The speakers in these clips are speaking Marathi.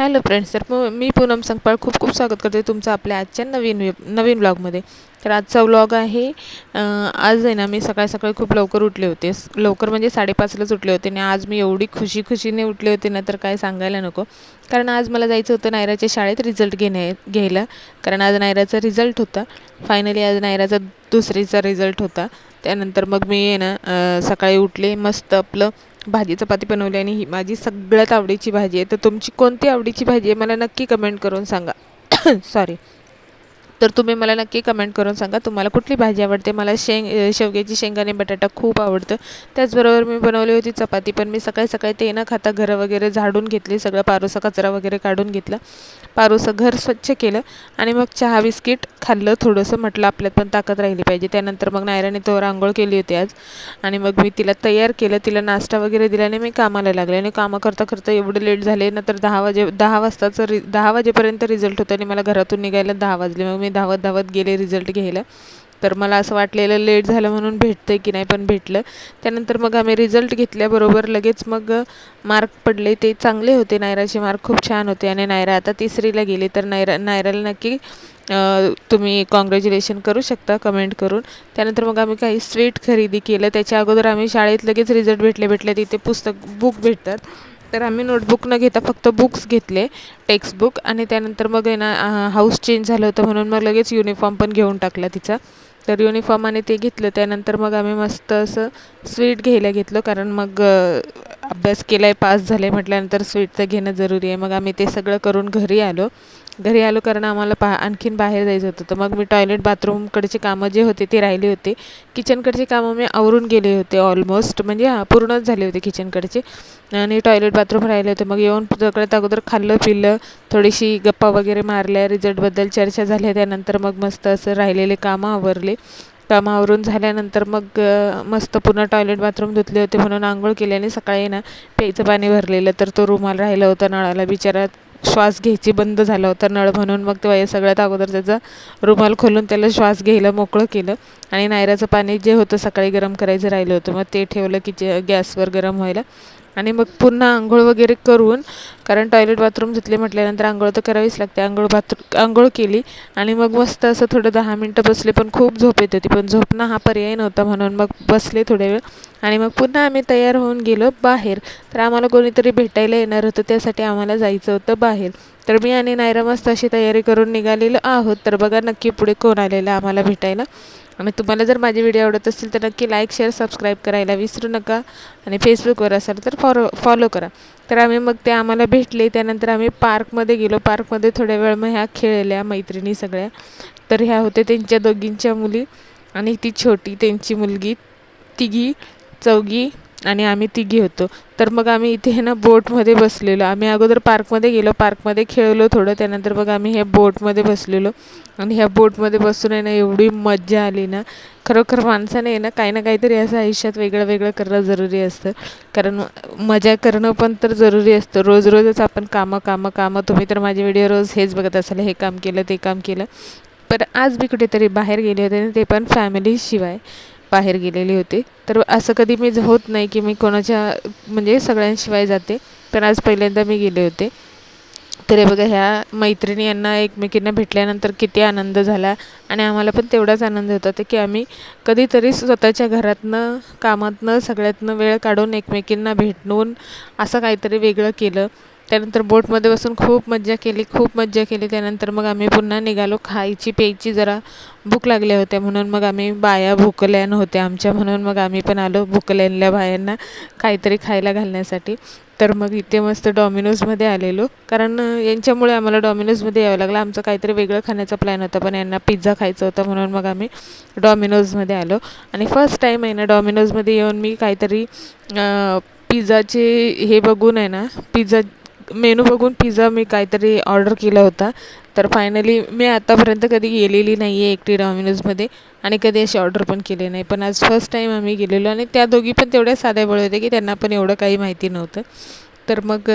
हॅलो फ्रेंड्स तर मी पूनम संगपाळ खूप खूप स्वागत करते तुमचं आपल्या आजच्या नवीन नवीन ब्लॉगमध्ये तर आजचा व्लॉग आहे आज आहे ना मी सकाळी सकाळी खूप लवकर उठले होते. लवकर म्हणजे साडेपाचलाच उठले होते आणि आज मी एवढी खुशी खुशीने उठले होते ना तर काय सांगायला नको. कारण आज मला जायचं होतं नायराच्या शाळेत रिझल्ट घेण्या घ्यायला. कारण आज नायराचा रिझल्ट होता. फायनली आज नायराचा दुसरीचा रिझल्ट होता. त्यानंतर मग मी आहे ना सकाळी उठले मस्त आपलं भाजी चपाती बनवली आणि ही माझी सगळ्यात आवडीची भाजी आहे. तर तुमची कोणती आवडीची भाजी आहे? मला नक्की कमेंट करून सांगा. सॉरी तर तुम्ही मला नक्की कमेंट करून सांगा. तुम्हाला कुठली भाजी आवडते? मला शेंग शेवग्याची शेंगाने बटाटा खूप आवडतं. त्याचबरोबर मी बनवली होती चपाती पण मी सकाळी सकाळी ते न खाता घरं वगैरे झाडून घेतली. सगळं पारोसा कचरा वगैरे काढून घेतला. पारोसं घर स्वच्छ केलं आणि मग चहा बिस्किट खाल्लं थोडंसं. म्हटलं आपल्यात पण ताकद राहिली पाहिजे. त्यानंतर मग नायराने तो रांगोळ केली होती आज. आणि मग मी तिला तयार केलं. तिला नाश्ता वगैरे दिल्याने मी कामाला लागले. आणि कामं करता करता एवढं लेट झाले नंतर दहा वाजे दहा वाजताचं रि दहा वाजेपर्यंत रिझल्ट होतं आणि मला घरातून निघायला दहा वाजले. मग मी धावत धावत गेले रिझल्ट घ्यायला. तर मला असं वाटलेलं लेट झालं म्हणून भेटतं की नाही पण भेटलं. त्यानंतर मग आम्ही रिझल्ट घेतल्याबरोबर लगेच मग मार्क पडले. ते चांगले होते. नायराचे मार्क खूप छान होते आणि नायरा आता तिसरीला गेली. तर नायरा नायराला नक्की तुम्ही कॉंग्रॅच्युलेशन करू शकता कमेंट करून. त्यानंतर मग आम्ही काही स्वीट खरेदी केलं. त्याच्या अगोदर आम्ही शाळेत लगेच रिझल्ट भेटले भेटले तिथे पुस्तक बुक भेटतात. तर आम्ही नोटबुक न घेता फक्त बुक्स घेतले टेक्स्टबुक आणि त्यानंतर मग आहे ना हाऊस चेंज झालं होतं म्हणून मग लगेच युनिफॉर्म पण घेऊन टाकला तिचा. तर युनिफॉर्म आणि ते घेतलं त्यानंतर मग आम्ही मस्त असं स्वीट घ्यायला घेतलं कारण मग अभ्यास केला आहे पास झाले म्हटल्यानंतर स्वीट तर घेणं जरुरी आहे. मग आम्ही ते सगळं करून घरी आलो. घरी आलो कारण आम्हाला पहा आणखीन बाहेर जायचं होतं. तर मग मी टॉयलेट बाथरूमकडचे कामं जे होते ते राहिले होते. किचनकडचे कामं मी आवरून गेले होते ऑलमोस्ट म्हणजे हां पूर्णच झाले होते किचनकडचे आणि टॉयलेट बाथरूम राहिले होते. मग येऊन सगळ्यात अगोदर खाल्लं पिल्लं थोडीशी गप्पा वगैरे मारल्या. रिझल्टबद्दल चर्चा झाल्या. त्यानंतर मग मस्त असं राहिलेले कामं आवरले. कामावरून झाल्यानंतर मग मस्त पुन्हा टॉयलेट बाथरूम धुतले होते म्हणून आंघोळ केल्याने सकाळी ना प्यायचं पाणी भरलेलं. तर तो रुमाल राहिला होता नळाला. बिचारा श्वास घ्यायची बंद झालं होतं नळ म्हणून. मग तेव्हा सगळ्यात अगोदर त्याचा रुमाल खोलून त्याला श्वास घ्यायला मोकळं केलं. आणि नायराचं पाणी जे होतं सकाळी गरम करायचं राहिलं होतं मग ते ठेवलं की जे गॅसवर गरम व्हायला. आणि मग पुन्हा आंघोळ वगैरे करून कारण टॉयलेट बाथरूम धुतले म्हटल्यानंतर आंघोळ तर करावीच लागते. आंघोळ बाथरूम आंघोळ केली आणि मग मस्त असं थोडं दहा मिनटं बसले पण खूप झोप येत होती. पण झोपणं हा पर्याय नव्हता म्हणून मग बसले थोड्या वेळ. आणि मग पुन्हा आम्ही तयार होऊन गेलो बाहेर. तर आम्हाला कोणीतरी भेटायला येणार होतं त्यासाठी आम्हाला जायचं होतं बाहेर. तर मी आणि नायरा मस्त अशी तयारी करून निघालेलो आहोत. तर बघा नक्की पुढे कोण आलेलं आम्हाला भेटायला. आणि तुम्हाला जर माझे व्हिडिओ आवडत असतील तर नक्की लाईक शेअर सबस्क्राईब करायला विसरू नका. आणि फेसबुकवर असाल तर फॉलो फॉलो करा. तर आम्ही मग ते आम्हाला भेटले. त्यानंतर आम्ही पार्कमध्ये गेलो. पार्कमध्ये थोड्या वेळ मग ह्या खेळल्या मैत्रिणी सगळ्या. तर ह्या होत्या त्यांच्या दोघींच्या मुली आणि ती छोटी त्यांची मुलगी तिघी चौघी आणि आम्ही तिघी होतो. तर मग आम्ही इथे ना बोटमध्ये बसलेलो. आम्ही अगोदर पार्कमध्ये गेलो. पार्कमध्ये खेळलो थोडं. त्यानंतर मग आम्ही ह्या बोटमध्ये बसलेलो. आणि ह्या बोटमध्ये बसून आहे ना एवढी मज्जा आली ना. खरोखर माणसाने आहे ना काही ना काहीतरी असं आयुष्यात वेगळं वेगळं करणं जरुरी असतं. कारण मजा करणं पण तर जरुरी असतं. रोज रोजच आपण कामं कामं कामं. तुम्ही तर माझे व्हिडिओ रोज हेच बघत असाल. हे काम केलं ते काम केलं. पण आज मी कुठेतरी बाहेर गेले होते आणि ते पण फॅमिलीशिवाय बाहेर गेलेले होते. तर असं कधी मी होत नाही की मी कोणाच्या म्हणजे सगळ्यांशिवाय जाते. पण आज पहिल्यांदा मी गेले होते. तर हे बघा ह्या मैत्रिणी यांना एकमेकींना भेटल्यानंतर किती आनंद झाला. आणि आम्हाला पण तेवढाच आनंद होता ते की आम्ही कधीतरी स्वतःच्या घरातनं कामातनं सगळ्यातनं वेळ काढून एकमेकींना भेटून असं काहीतरी वेगळं केलं. त्यानंतर बोटमध्ये बसून खूप मज्जा केली खूप मज्जा केली. त्यानंतर मग आम्ही पुन्हा निघालो खायची प्यायची जरा भूक लागल्या होत्या म्हणून मग आम्ही बाया भुकल्यान होत्या आमच्या म्हणून मग आम्ही पण आलो भुकल्यानल्या बायांना काहीतरी खायला घालण्यासाठी. तर मग इथे मस्त डॉमिनोजमध्ये आलेलो. कारण यांच्यामुळे आम्हाला डॉमिनोजमध्ये यावं लागलं. आमचं काहीतरी वेगळं खाण्याचा प्लॅन होता पण यांना पिझ्झा खायचा होता म्हणून मग आम्ही डॉमिनोजमध्ये आलो. आणि फर्स्ट टाईम आहे ना डॉमिनोजमध्ये येऊन मी काहीतरी पिझ्झाचे हे बघून आहे ना पिझ्झा मेनू बघून पिझ्झा मी काहीतरी ऑर्डर केला होता. तर फायनली मी आतापर्यंत कधी गेलेली नाही आहे एकटी डॉमिनोजमध्ये आणि कधी अशी ऑर्डर पण केली नाही. पण आज फर्स्ट टाईम आम्ही गेलेलो आणि त्या दोघी पण तेवढ्या साध्या बळ होते की त्यांना पण एवढं काही माहिती नव्हतं. तर मग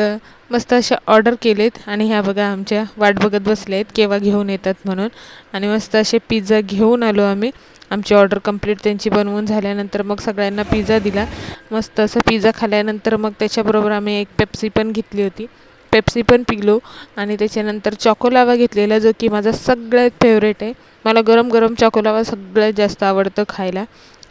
मस्त अशा ऑर्डर केलेत आणि ह्या बघा आमच्या वाट बघत बसल्या आहेत केव्हा घेऊन येतात म्हणून. आणि मस्त असे पिझ्झा घेऊन आलो आम्ही. आमची ऑर्डर कंप्लीट त्यांची बनवून झाल्यानंतर मग सगळ्यांना पिझ्झा दिला. मस्त असं पिझ्झा खाल्यानंतर मग त्याच्याबरोबर आम्ही एक पेप्सी पण घेतली होती. पेप्सी पण पिलो आणि त्याच्यानंतर चॉकोलावा घेतलेला जो की माझा सगळ्यात फेवरेट आहे. मला गरम गरम चॉकोलावा सगळ्यात जास्त आवडतं खायला.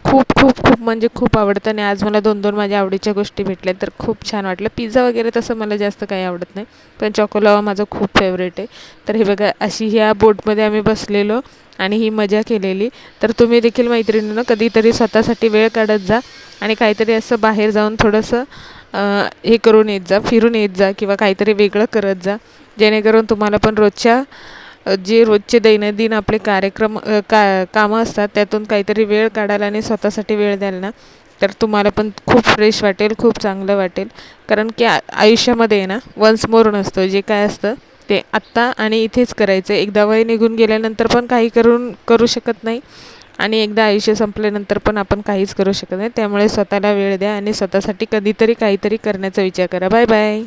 खूप खूप खूप म्हणजे खूप आवडतं आणि आज मला दोन दोन माझ्या आवडीच्या गोष्टी भेटल्या तर खूप छान वाटलं. पिझ्झा वगैरे तसं मला जास्त काही आवडत नाही पण चॉकोलावा माझं खूप फेवरेट आहे. तर हे बघा अशी ह्या बोटमध्ये आम्ही बसलेलो आणि ही मजा केलेली. तर तुम्ही देखील मैत्रिणीनं कधीतरी स्वतःसाठी वेळ काढत जा आणि काहीतरी असं बाहेर जाऊन थोडंसं हे करून येत जा फिरून येत जा किंवा काहीतरी वेगळं करत जा जेणेकरून तुम्हाला पण रोजच्या जे रोजचे दैनंदिन आपले कार्यक्रम का कामं असतात त्यातून काहीतरी वेळ काढायला आणि स्वतःसाठी वेळ द्याल ना तर तुम्हाला पण खूप फ्रेश वाटेल खूप चांगलं वाटेल. कारण की आ आयुष्यामध्ये आहे ना वन्स मोर नसतं जे काय असतं ते आत्ता आणि इथेच करायचं. एकदा वय निघून गेल्यानंतर पण काही करून करू शकत नाही. आणि एकदा आयुष्य संपल्यानंतर पण आपण काहीच करू शकत नाही. त्यामुळे स्वतःला वेळ द्या आणि स्वतःसाठी कधीतरी काहीतरी करण्याचा विचार करा. Bye bye